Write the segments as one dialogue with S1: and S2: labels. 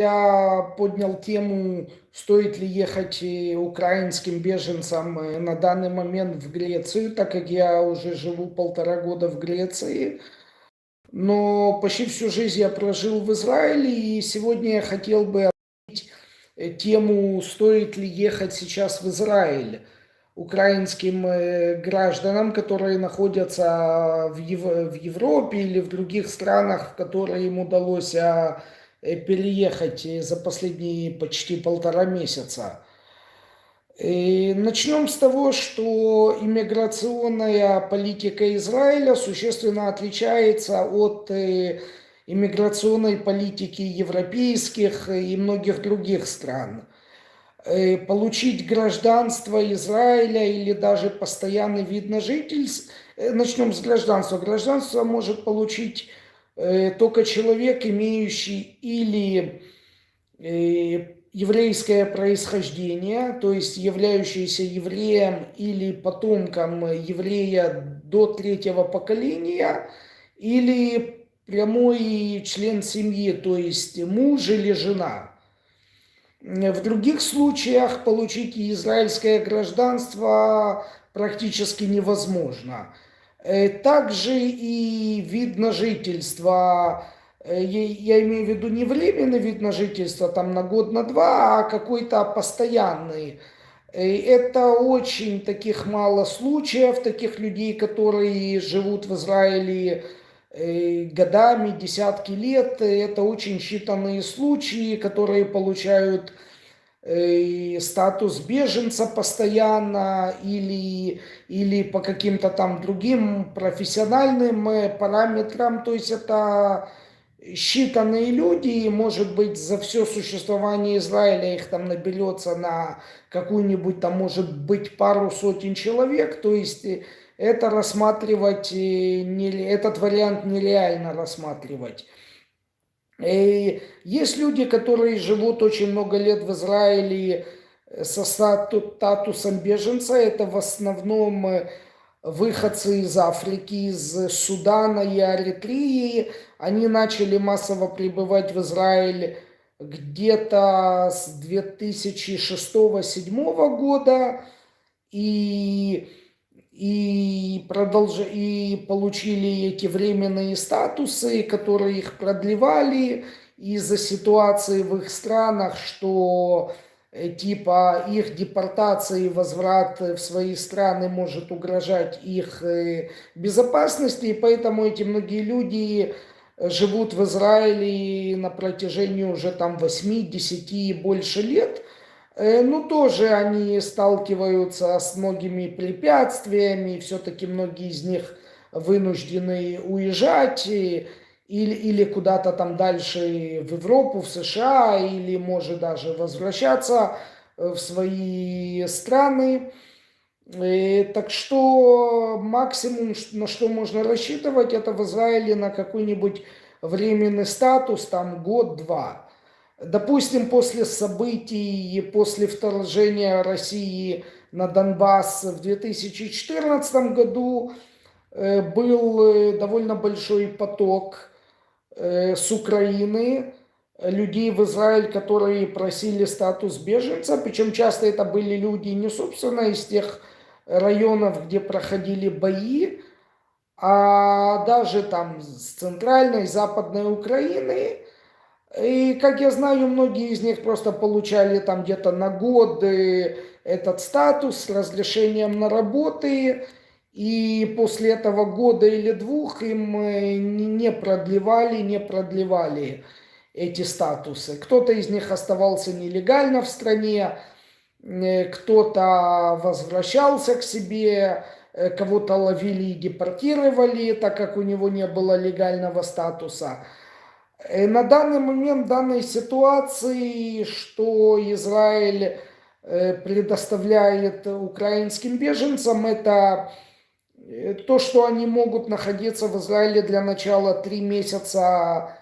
S1: Я поднял тему, стоит ли ехать э, украинским беженцам э, на данный момент в Грецию, так как я уже живу полтора года в Греции. Но почти всю жизнь я прожил в Израиле, и сегодня я хотел бы обсудить э, тему, стоит ли ехать сейчас в Израиль украинским гражданам, которые находятся в, Ев в Европе или в других странах, в которые им удалось а, переехать за последние почти полтора месяца. И начнем с того, что иммиграционная политика Израиля существенно отличается от э, иммиграционной политики европейских и многих других стран. Э, получить гражданство Израиля или даже постоянный вид на жительство, начнем с гражданства. Гражданство может получить Э, только человек, имеющий или э, еврейское происхождение, то есть являющийся евреем или потомком еврея до третьего поколения, или прямой член семьи, то есть муж или жена. В других случаях получить израильское гражданство практически невозможно. Э, также и вид на жительство, э, я имею в виду не временный вид на жительство, там на год, на два, а какой-то постоянный. Э, это очень таких мало случаев, таких людей, которые живут в Израиле годами, десятки лет. Это очень считанные случаи, которые получают статус беженца постоянно или, или по каким-то там другим профессиональным э, параметрам. То есть это считанные люди, и может быть за все существование Израиля их там наберется на какую-нибудь там может быть пару сотен человек. То есть э, это рассматривать, э, этот вариант нереально рассматривать. Есть люди, которые живут очень много лет в Израиле э, со статусом беженца. Это в основном э, выходцы из Африки, из Судана и Эритрии. Они начали массово прибывать в Израиль где-то с 2006-2007 года. И и, продолж... и получили эти временные статусы, которые их продлевали из-за ситуации в их странах, что э, типа их депортация и возврат в свои страны может угрожать их э, безопасности, и поэтому эти многие люди живут в Израиле на протяжении уже там 8, 10 и больше лет – Э, ну, тоже они сталкиваются с многими препятствиями, все-таки многие из них вынуждены уезжать или, или куда-то там дальше в Европу, в США, или может даже возвращаться э, в свои страны. И, э, так что максимум, на что можно рассчитывать, это в Израиле на какой-нибудь временный статус, там год-два. Допустим, после событий, после вторжения России на Донбасс в 2014 году э, был э, довольно большой поток э, с Украины людей в Израиль, которые просили статус беженца, причем часто это были люди не собственно из тех районов, где проходили бои, а даже там с центральной, западной Украины – и, как я знаю, многие из них просто получали там где-то на год этот статус с разрешением на работы, и после этого года или двух им э, не продлевали, не продлевали эти статусы. Кто-то из них оставался нелегально в стране, э, кто-то возвращался к себе, э, кого-то ловили и депортировали, так как у него не было легального статуса. Э, на данный момент данной ситуации, что Израиль э, предоставляет украинским беженцам, это э, то, что они могут находиться в Израиле для начала три месяца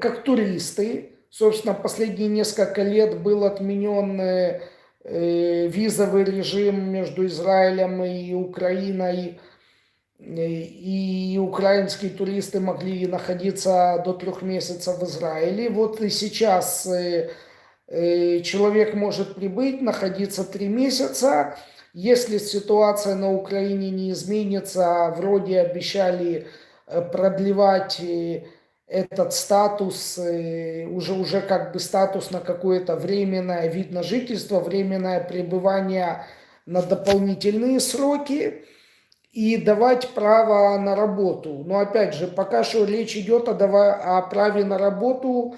S1: как туристы. Собственно, последние несколько лет был отменен визовый режим между Израилем и Украиной и украинские туристы могли находиться до трех месяцев в Израиле. Вот и сейчас э, э, человек может прибыть, находиться три месяца. Если ситуация на Украине не изменится, вроде обещали э, продлевать этот статус, уже, уже как бы статус на какое-то временное вид на жительство, временное пребывание на дополнительные сроки и давать право на работу. Но опять же, пока что речь идет о, давай, о праве на работу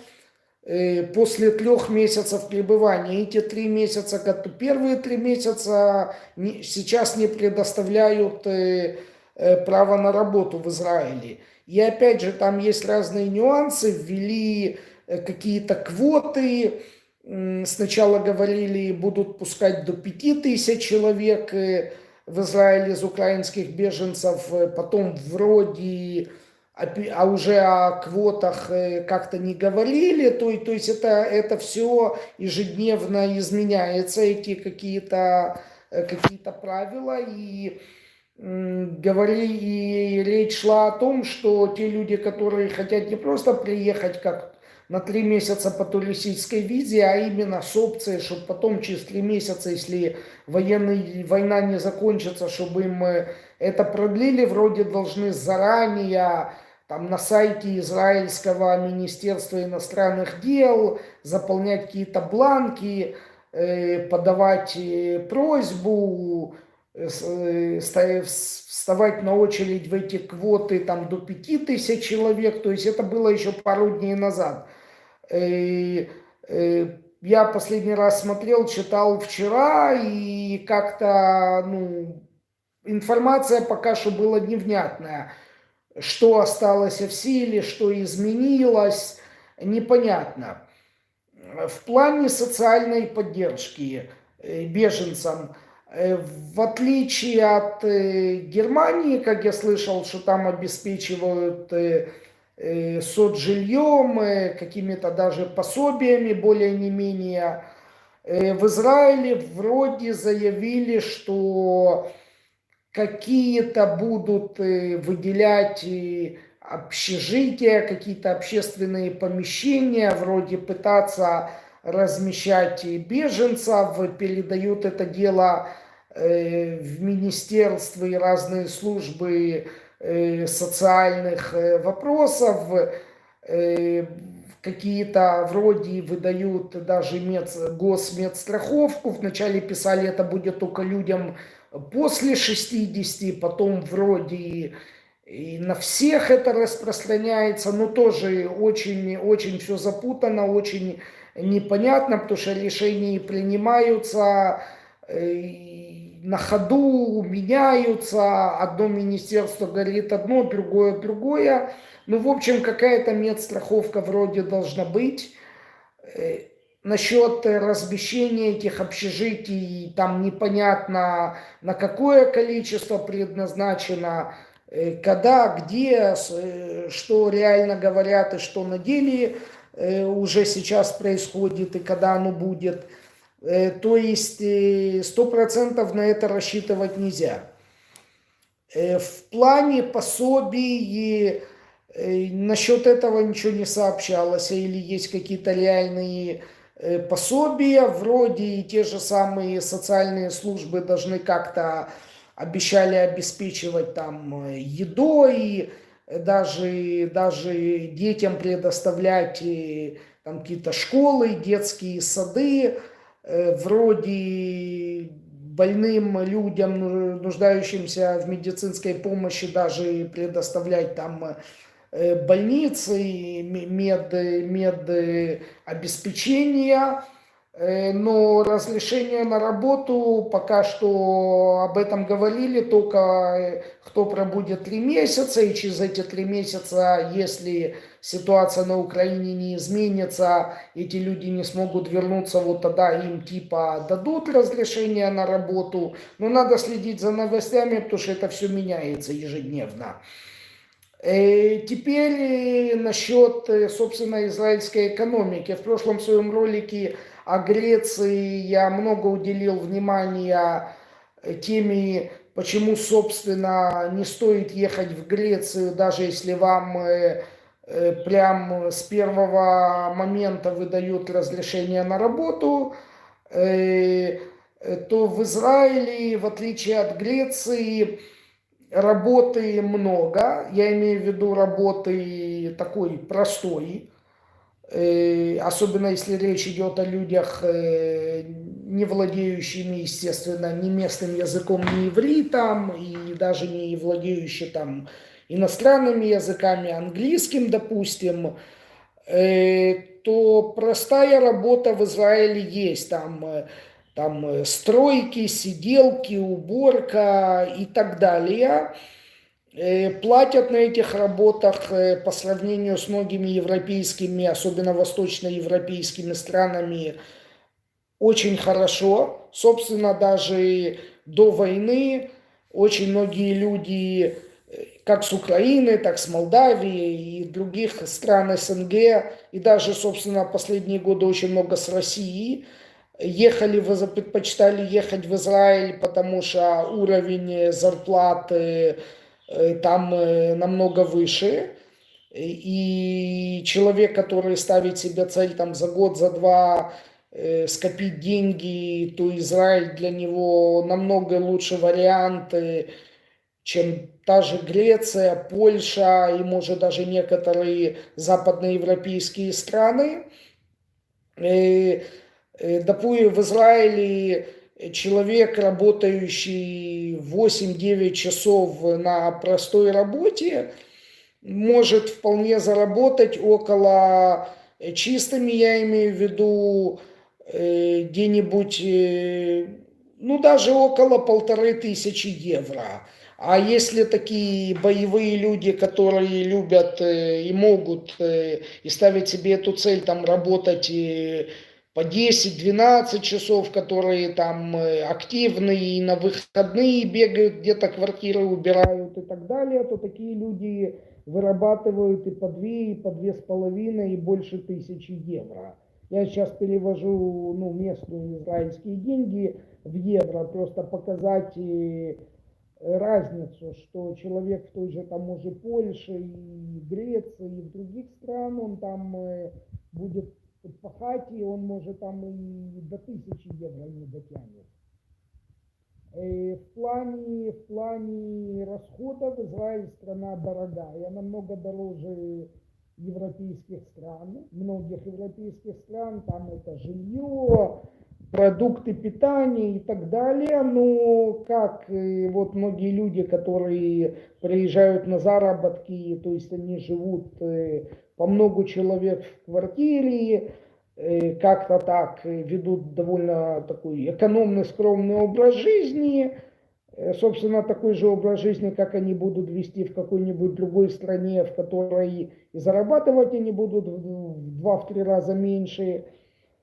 S1: э, после трех месяцев пребывания. Эти три месяца, первые три месяца не, сейчас не предоставляют э, э, право на работу в Израиле. И опять же, там есть разные нюансы, ввели э, какие-то квоты, сначала говорили, будут пускать до 5000 человек, э, в Израиле из украинских беженцев, э, потом вроде, а уже о квотах э, как-то не говорили, то, то есть это, это все ежедневно изменяется, эти какие-то э, какие правила, и говорили, и речь шла о том, что те люди, которые хотят не просто приехать как на три месяца по туристической визе, а именно с опцией, чтобы потом через три месяца, если военный, война не закончится, чтобы им э, это продлили, вроде должны заранее там на сайте Израильского Министерства иностранных дел заполнять какие-то бланки, э, подавать э, просьбу, вставать на очередь в эти квоты там до 5000 человек, то есть это было еще пару дней назад. Э, э, я последний раз смотрел, читал вчера, и как-то, ну, информация пока что была невнятная. Что осталось в силе, что изменилось, непонятно. В плане социальной поддержки э, беженцам, в отличие от Германии, как я слышал, что там обеспечивают соцжильем, э, какими-то даже пособиями более не менее. Э, в Израиле вроде заявили, что какие-то будут э, выделять э, общежития, какие-то общественные помещения, вроде пытаться размещать беженцев, передают это дело э, в министерства и разные службы Э, социальных э, вопросов, э, какие-то вроде выдают даже мед, госмедстраховку. Вначале писали, это будет только людям после 60, потом вроде и на всех это распространяется, но тоже очень-очень все запутано, очень непонятно, потому что решения принимаются на ходу меняются, одно министерство говорит одно, другое другое. Ну, в общем, какая-то медстраховка вроде должна быть. Э, насчет размещения этих общежитий, там непонятно на какое количество предназначено, э, когда, где, э, что реально говорят и что на деле уже сейчас происходит и когда оно будет. Э, то есть э, сто процентов на это рассчитывать нельзя. Э, в плане пособий насчет этого ничего не сообщалось, или есть какие-то реальные пособия, вроде и те же самые социальные службы должны как-то обещали обеспечивать там едой, даже, даже детям предоставлять там какие-то школы, детские сады, Э, вроде больным людям, нуждающимся в медицинской помощи, даже предоставлять там э, больницы, мед, мед обеспечения. Э, но разрешение на работу, пока что об этом говорили, только э, кто пробудет три месяца, и через эти три месяца, если ситуация на Украине не изменится, эти люди не смогут вернуться, вот тогда им типа дадут разрешение на работу. Но надо следить за новостями, потому что это все меняется ежедневно. Э, теперь насчет, собственно, израильской экономики. В прошлом своем ролике о Греции я много уделил внимания теме почему, собственно, не стоит ехать в Грецию, даже если вам э, э, прям с первого момента выдают разрешение на работу, э, то в Израиле, в отличие от Греции, работы много. Я имею в виду работы такой простой, особенно если речь идет о людях не владеющими, естественно, ни местным языком, ни ивритом, и даже не владеющими там иностранными языками, английским, допустим, э, то простая работа в Израиле есть. Там, э, там э, стройки, сиделки, уборка и так далее. Платят на этих работах по сравнению с многими европейскими, особенно восточноевропейскими странами, очень хорошо. Собственно, даже до войны очень многие люди, э, как с Украины, так с Молдавии и других стран СНГ, и даже, собственно, последние годы очень много с России, ехали, предпочитали ехать в Израиль, потому что уровень зарплаты э, там э, намного выше. И человек, который ставит себе цель там за год, за два Э, скопить деньги, то Израиль для него намного лучше вариант, чем та же Греция, Польша и, может, даже некоторые западноевропейские страны. Э, допустим, в Израиле человек, работающий 8-9 часов на простой работе, может вполне заработать около чистыми, я имею в виду, Э, где-нибудь, э, ну даже около полторы тысячи евро. А если такие боевые люди, которые любят э, и могут и ставить себе эту цель там работать по 10-12 часов, которые там активные и на выходные бегают, где-то квартиры убирают и так далее, то такие люди вырабатывают и по 2, и по 2,5, и больше тысячи евро. Я сейчас перевожу ну, местные израильские деньги в евро, просто показать и разницу, что человек в той же там уже Польше и Греции и в других стран, он там э, будет пахать, и он может там и до тысячи евро не дотянет. Э, в плане, в плане расходов Израиль страна дорогая, намного дороже европейских стран, многих европейских стран, там это жилье, продукты питания и так далее, но как вот многие люди, которые приезжают на заработки, то есть они живут э, по много человек в квартире, э, как-то так ведут довольно такой экономный, скромный образ жизни, Э, собственно, такой же образ жизни, как они будут вести в какой-нибудь другой стране, в которой и зарабатывать они будут в два-три раза меньше.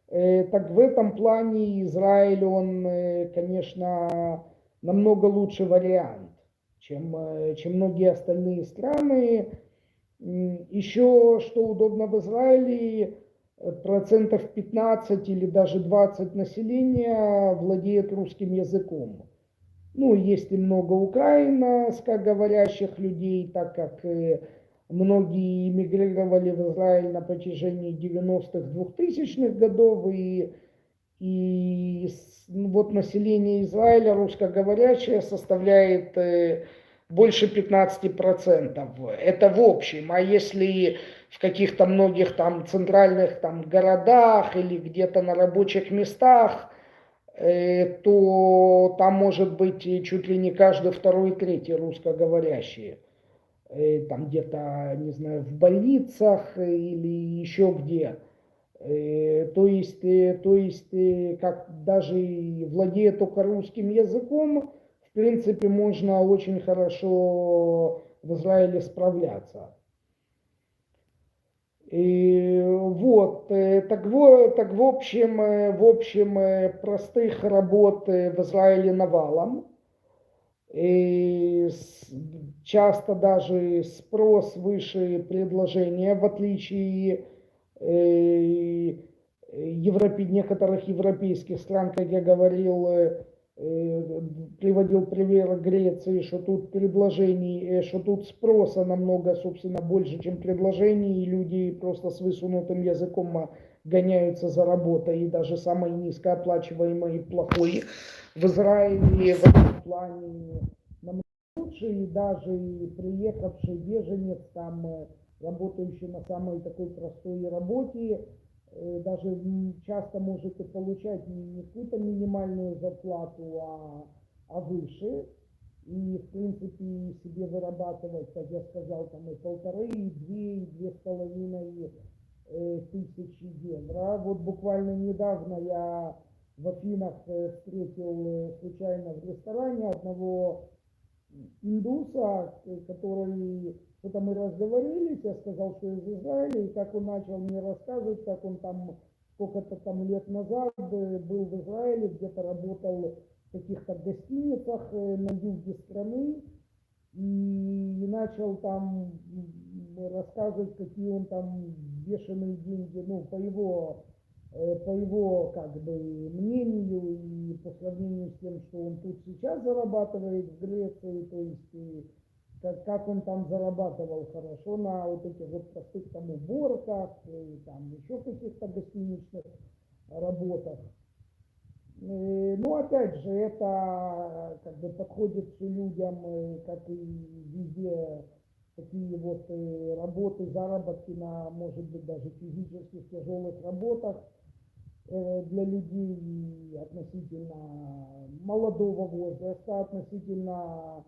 S1: Э, так в этом плане Израиль, он, конечно, намного лучший вариант, чем, чем многие остальные страны. Еще, что удобно в Израиле, процентов 15 или даже 20 населения владеет русским языком. Ну, есть и много украинскоговорящих людей, так как э, многие эмигрировали в Израиль на протяжении 90-х, 2000-х годов, и, и вот население Израиля русскоговорящее составляет э, больше 15%. Это в общем. А если в каких-то многих там центральных там городах или где-то на рабочих местах Э, то там может быть чуть ли не каждый второй, третий русскоговорящие. Э, там где-то, не знаю, в больницах или еще где. Э, то есть, то есть, как даже владея только русским языком, в принципе, можно очень хорошо в Израиле справляться. И вот, э, так, так в общем, э, в общем, э, простых работ в Израиле навалом. И часто даже спрос выше предложения, в отличие европе, некоторых европейских стран, как я говорил, приводил пример Греции, что тут предложений, э, что тут спроса намного, собственно, больше, чем предложений, и люди просто с высунутым языком а, гоняются за работой, и даже самой низкооплачиваемой и плохой в Израиле в этом плане намного лучше, и даже и приехавший беженец, там, э, работающий на самой такой простой работе, э, даже м, часто можете получать не какую-то минимальную зарплату, а, а выше. И, в принципе, себе вырабатывать, как я сказал, там и полторы, и две, и две с половиной э, тысячи евро. Вот буквально недавно я в Афинах э, встретил э, случайно в ресторане одного индуса, э, который что-то мы разговорились, я сказал, что из Израиля, и как он начал мне рассказывать, как он там сколько-то там лет назад э, был в Израиле, где-то работал в каких-то гостиницах э, на юге страны, и начал там рассказывать, какие он там бешеные деньги, ну, по его, по его, как бы, мнению и по сравнению с тем, что он тут сейчас зарабатывает в Греции, то есть как, как он там зарабатывал хорошо на вот этих вот простых там уборках, и там еще каких-то гостиничных работах. Э, Ну, опять же, это как бы подходит людям, э, как и везде, такие вот э, работы, заработки на, может быть, даже физических тяжелых работах э, для людей относительно молодого возраста, относительно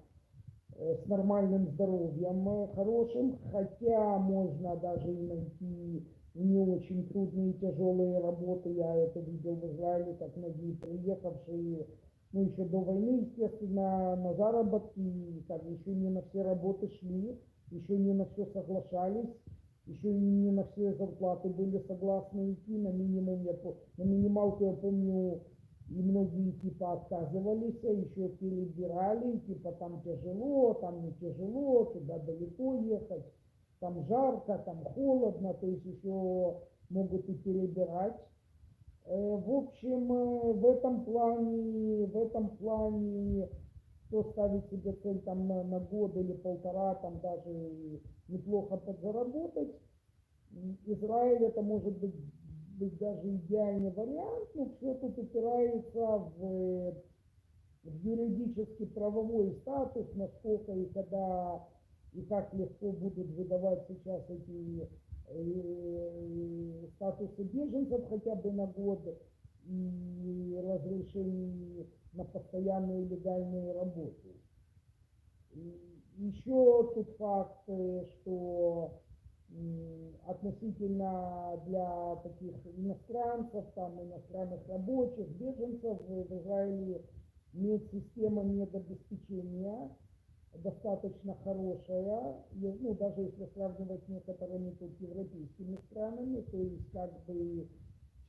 S1: э, с нормальным здоровьем э, хорошим, хотя можно даже и найти не очень трудные тяжелые работы. Я это видел в Израиле, как многие приехавшие, ну, еще до войны, естественно, на заработки, как еще не на все работы шли, еще не на все соглашались, еще не на все зарплаты были согласны идти, на минимум, я, на минималку, я помню, и многие типа отказывались, а еще перебирали, типа там тяжело, там не тяжело, туда далеко ехать, там жарко, там холодно, то есть еще могут и перебирать. Э, В общем, э, в этом плане, в этом плане, кто ставит себе цель там на, на год или полтора, там даже неплохо подзаработать, Израиль это может быть, быть даже идеальный вариант, но все тут упирается в, э, в юридический правовой статус, насколько и когда и как легко будут выдавать сейчас эти э, статусы беженцев хотя бы на год и разрешений на постоянную легальную работу. Еще тут факт, э, что относительно для таких иностранцев, там, иностранных рабочих, беженцев в Израиле медсистема медобеспечения достаточно хорошая, ну, даже если сравнивать с некоторыми тут европейскими странами, то есть как бы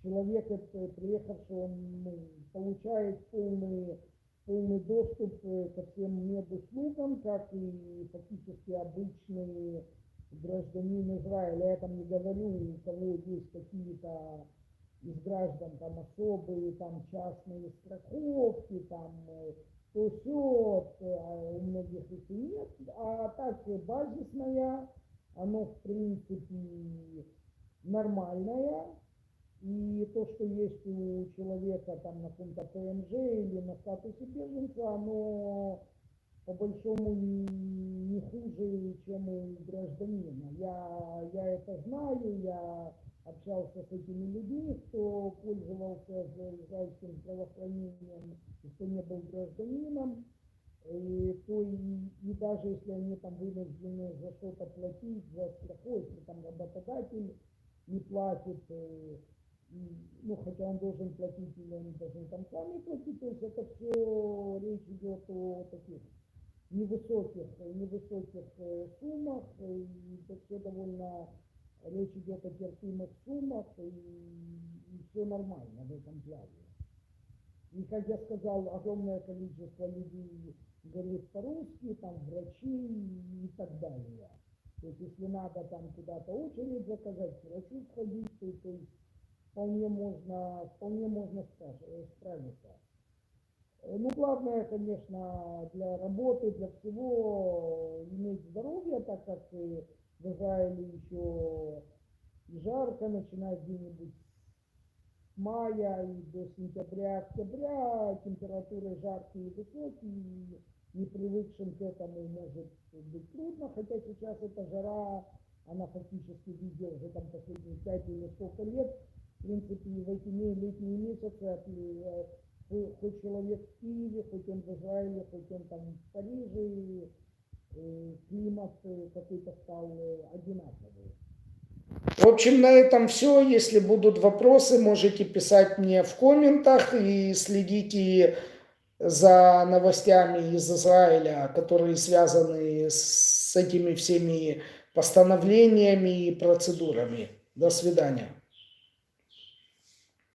S1: человек, это, приехавший, он получает полный, полный доступ э, ко всем медуслугам, как и фактически обычный гражданин Израиля. Я там не говорю, у кого есть какие-то из граждан там особые, там частные страховки, там э, то все, у многих их и нет, а так э, базисная, оно в принципе нормальное, и то, что есть у человека там на каком-то ПМЖ или на статусе беженца, оно по большому не, хуже, чем у гражданина. Я, я это знаю, я общался с этими людьми, кто пользовался израильским здравоохранением кто не был гражданином. И, то и, и даже если они там вынуждены за что-то платить, за страховку, там работодатель не платит, э, ну, хотя он должен платить, или они должны там сами платить, то есть это все речь идет о таких невысоких, невысоких э, суммах, и это все довольно, речь идет о терпимых суммах, и, все нормально в этом плане. И, как я сказал, огромное количество людей говорит по-русски, там врачи и так далее. То есть, если надо там куда-то очередь заказать, к врачу сходить, то, то есть вполне можно, вполне можно э, справиться. Э, Ну, главное, конечно, для работы, для всего иметь здоровье, так как э, в Израиле еще и жарко, начиная где-нибудь с мая и до сентября, октября, температуры жаркие и высокие, и непривыкшим к этому может быть трудно, хотя сейчас эта жара, она фактически везде уже там последние пять или сколько лет, в принципе, и в эти летние месяцы, э, хоть человек в Киеве, хоть он в Израиле, хоть он там в Париже, э, климат э, какой-то стал одинаковый. В общем, на этом все. Если будут вопросы, можете писать мне в комментах и следите за новостями из Израиля, которые связаны с этими всеми постановлениями и процедурами. До свидания.